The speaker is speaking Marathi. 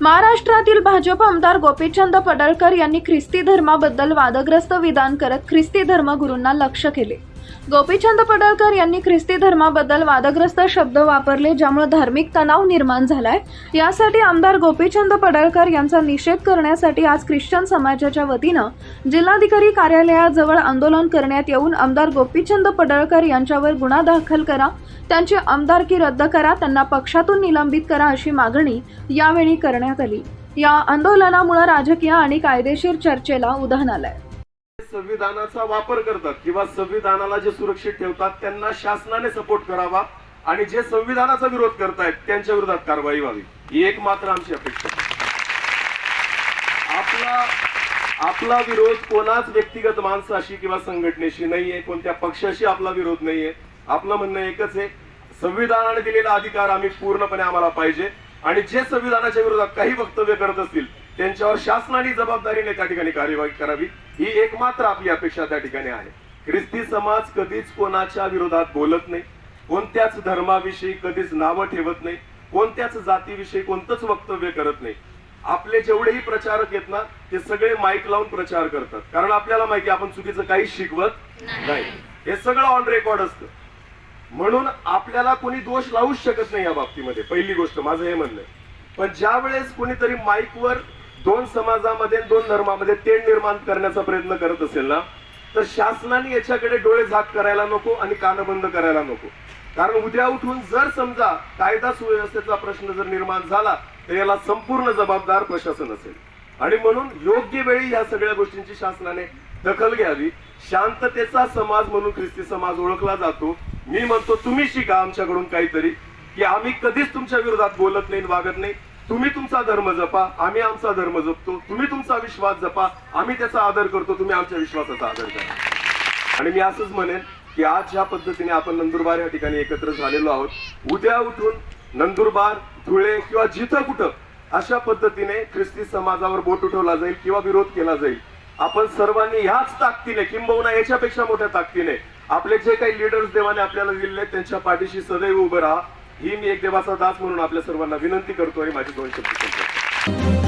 महाराष्ट्रातील भाजप आमदार गोपीचंद पडळकर यांनी ख्रिस्ती धर्माबद्दल वादग्रस्त विधान करत ख्रिस्ती धर्मगुरूंना लक्ष केले. गोपीचंद पडळकर यांनी ख्रिस्ती धर्माबद्दल वादग्रस्त शब्द वापरले ज्यामुळे धार्मिक तणाव निर्माण झालाय. यासाठी आमदार गोपीचंद पडळकर यांचा निषेध करण्यासाठी आज ख्रिश्चन समाजाच्या वतीनं जिल्हाधिकारी कार्यालयाजवळ आंदोलन करण्यात येऊन आमदार गोपीचंद पडळकर यांच्यावर गुन्हा दाखल करा त्यांची आमदारकी रद्द करा त्यांना पक्षातून निलंबित करा अशी मागणी यावेळी करण्यात आली. या आंदोलनामुळे राजकीय आणि कायदेशीर चर्चेला उधाण आलंय. संविधानाचा वापर करतात किंवा संविधानाला जे सुरक्षित ठेवतात त्यांना शासनाने सपोर्ट करावा आणि जे संविधानाचा विरोध करतायत त्यांच्या विरोधात कारवाई व्हावी. ही एक मात्र आमची अपेक्षा आपला आपला विरोध कोणाच व्यक्तिगत माणसाशी किंवा संघटनेशी नाहीये कोणत्या पक्षाशी आपला विरोध नाहीये. आपलं म्हणणं एकच आहे संविधानाने दिलेला अधिकार आम्ही पूर्णपणे आम्हाला पाहिजे. आणि जे संविधानाच्या विरोधात काही वक्तव्य करत असतील त्यांच्यावर शासनाने जबाबदारीने त्या ठिकाणी कार्यवाही करावी. ही एकमात्र आपली अपेक्षा त्या ठिकाणी आहे. ख्रिस्ती समाज कधीच कोणाच्या विरोधात बोलत नाही. कोणत्याच धर्माविषयी कधीच नावं ठेवत नाही. कोणत्याच जातीविषयी कोणतंच वक्तव्य करत नाही. आपले जेवढेही प्रचारक आहेत ना ते सगळे माईक लावून प्रचार करतात. कारण आपल्याला माहिती आपण चुकीचं काहीच शिकवत नाही. हे सगळं ऑन रेकॉर्ड असतं. म्हणून आपल्याला कोणी दोष लावूच शकत नाही या बाबतीमध्ये. पहिली गोष्ट माझं हे म्हणणं. पण ज्या वेळेस कोणीतरी माईकवर दोन समाजामध्ये दोन धर्मामध्ये तेढ निर्माण करण्याचा प्रयत्न करत असेल ना तर शासनाने याच्याकडे डोळे झाक करायला नको आणि कानबंद करायला नको. कारण उद्या उठून जर समजा कायदा सुव्यवस्थेचा प्रश्न जर निर्माण झाला तर याला संपूर्ण जबाबदार प्रशासन असेल. आणि म्हणून योग्य वेळी या सगळ्या गोष्टींची शासनाने दखल घ्यावी. शांततेचा समाज म्हणून ख्रिस्ती समाज ओळखला जातो. मी म्हणतो तुम्ही शिका आमच्याकडून काहीतरी की आम्ही कधीच तुमच्या विरोधात बोलत नाही वागत नाही. तुम्ही तुमचा धर्म जपा आम्ही आमचा धर्म जपतो. तुम्ही तुमचा विश्वास जपा आम्ही त्याचा आदर करतो तुम्ही आमच्या विश्वासाचा आदर करा. आणि मी असंच म्हणेन की आज ज्या पद्धतीने आपण नंदुरबार या ठिकाणी एकत्र झालेलो आहोत. उद्या उठून नंदुरबार धुळे किंवा जिथं कुठं अशा पद्धतीने ख्रिस्ती समाजावर बोट उठवला जाईल किंवा विरोध केला जाईल. आपण सर्वांनी ह्याच ताकदीने किंबहुना याच्यापेक्षा मोठ्या ताकदीने आपले जे काही लिडर्स देवाने आपल्याला दिलेले त्यांच्या पाठीशी सदैव उभं राहा. ही मी एक देवाचा दास म्हणून आपल्या सर्वांना विनंती करतो आणि माझी दोन शब्द